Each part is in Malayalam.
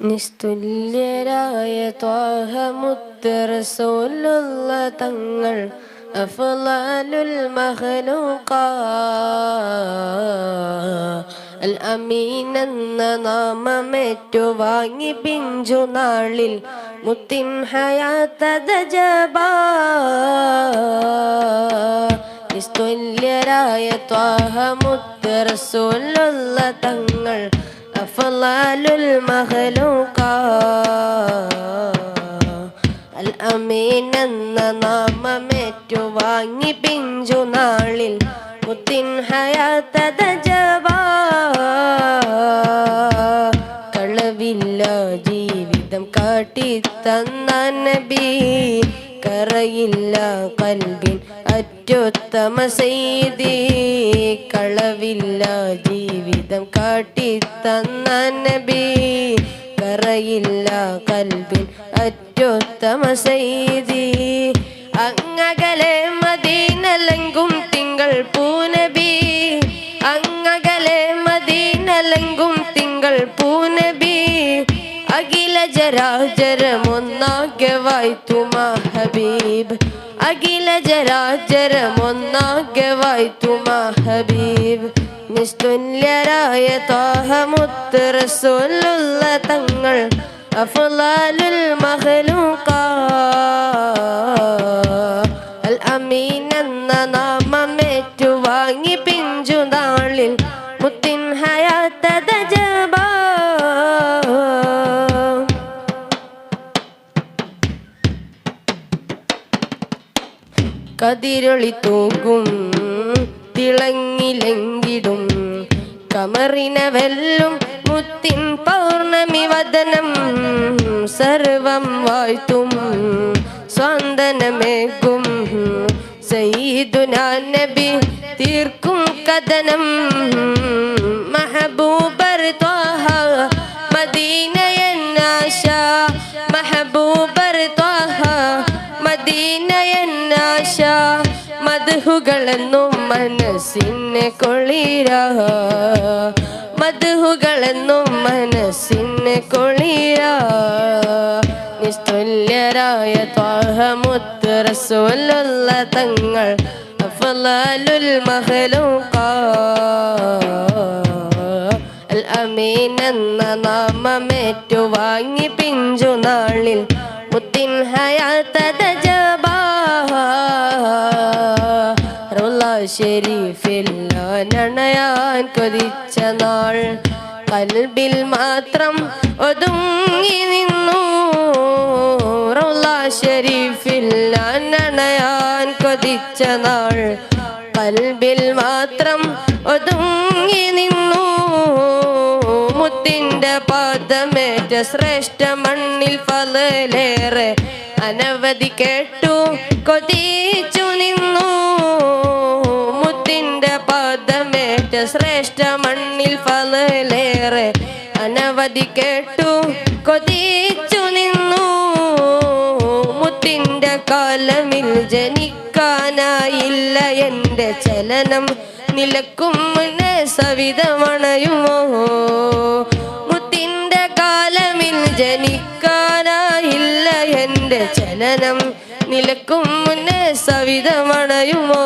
നിസ്തുല്യരായ ത്വാഹ മുത്ത് റസൂലുള്ള തങ്ങൾ അഫ്ലാലുൽ മഖ്ലൂഖ അൽ അമീൻ എന്ന നാമമേറ്റു വാങ്ങി പിഞ്ചു നാളിൽ മുത്തിൻ ഹയാത്തത ജബാ നിസ്തുല്യരായ ത്വാഹ മുത്ത് റസൂലുള്ള തങ്ങൾ മഖ്ലൂഖ അൽ അമീൻ എന്ന നാമമേറ്റു വാങ്ങി പിഞ്ചു നാളിൽ മുത്തിൻ ഹയാത്തത ജവാ കളവില്ല ജീവിതം കാട്ടി തന്ന നബി. കറയില്ല കൽബിൻ അത്യുത്തമ സെയ്തി കളവില്ല ജീവിതം കാട്ടി തന്ന നബി. കറയില്ല കൽവിൻ അത്യുത്തമ സെയ്തി അങ്ങകലെ മദീനലങ്കും തിങ്കൾ പൂനബി. അങ്ങകലെ മദീനലങ്കും തിങ്കൾ പൂനബി. അഖില ജരാചരമൊന്നാകെ വായ്ത്തുമ ഹബീബ്. അഖില ജരാചരമൊന്നാകെ മഹബീബ്. ഹബീബ് നിസ്തുല്യരായ താഹമുത്ത് റസൂലുള്ള തങ്ങൾ. അഫ്ളലുൽ മഖ്ലൂഖ കതിരൊളി തൂകും തിളങ്ങിലെങ്കിടും. കമറിന വെല്ലും മുത്തിൻ പൗർണമി വദനം സർവം വാഴ്ത്തും സ്വാന്തനമേകും. സയ്യിദുനാ നബി തീർക്കും കഥനം. മധുഹുകളെന്നും മനസ്സിനെ കൊളിര മധുഹുകളെന്നും മനസ്സിനെ കൊളിര നിസ്തുല്യരായ ത്വാഹമുത്ത് റസൂലുള്ള തങ്ങൾ അഫലാലുൽ മഖ്ലൂഖ അൽ അമീൻ നാമമേറ്റു വാങ്ങി പിഞ്ചു നാളിൽ മുത്തിൻ ഹയാത്തത ഷെരീഫിൽ നണയാൻ കൊതിച്ച നാൾ കൽബിൽ മാത്രം ഒതുങ്ങി നിന്നു. റൗള ഷെരീഫിൽ നണയാൻ കൊതിച്ച നാൾ കൽബിൽ മാത്രം ഒതുങ്ങി നിന്നു. മുത്തിന്റെ പാദമേറ്റ ശ്രേഷ്ഠ മണ്ണിൽ ഫലേറെ അനവധി കേട്ടു. കൊതിച്ചു നിന്നു. അനവധി കേട്ടു കൊതിച്ചു നിന്നു. മുത്തിന്റെ കാലമിൽ ജനിക്കാനായില്ല എന്റെ ചലനം. നിലക്കും സവിതമണയുമോ മുത്തിന്റെ കാലമിൽ ജനിക്കാനായില്ല എന്റെ ചലനം. നിലക്കും മുന്നേ സവിതമണയുമോ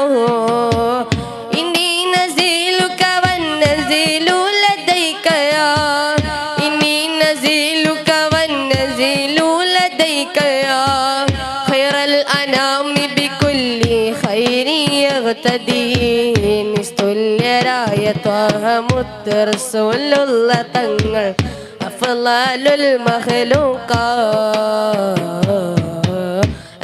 ഇനി നസീലുക്കവൻ വന്നസീലു അനാമി ബികുല്ലി ഖൈരി യഗ്തദി നിസ്തുല്യരായ ത്വാഹമുത്ത് റസൂലുള്ള തങ്ങൾ അഫ്ളലുൽ മഖ്ലൂഖ.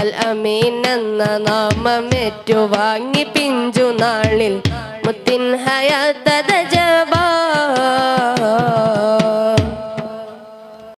അൽ അമീൻ എന്ന നാമമേറ്റു വാങ്ങി പിഞ്ചു നാളിൽ മുത്തിൻ ഹയാത്തത ജബാ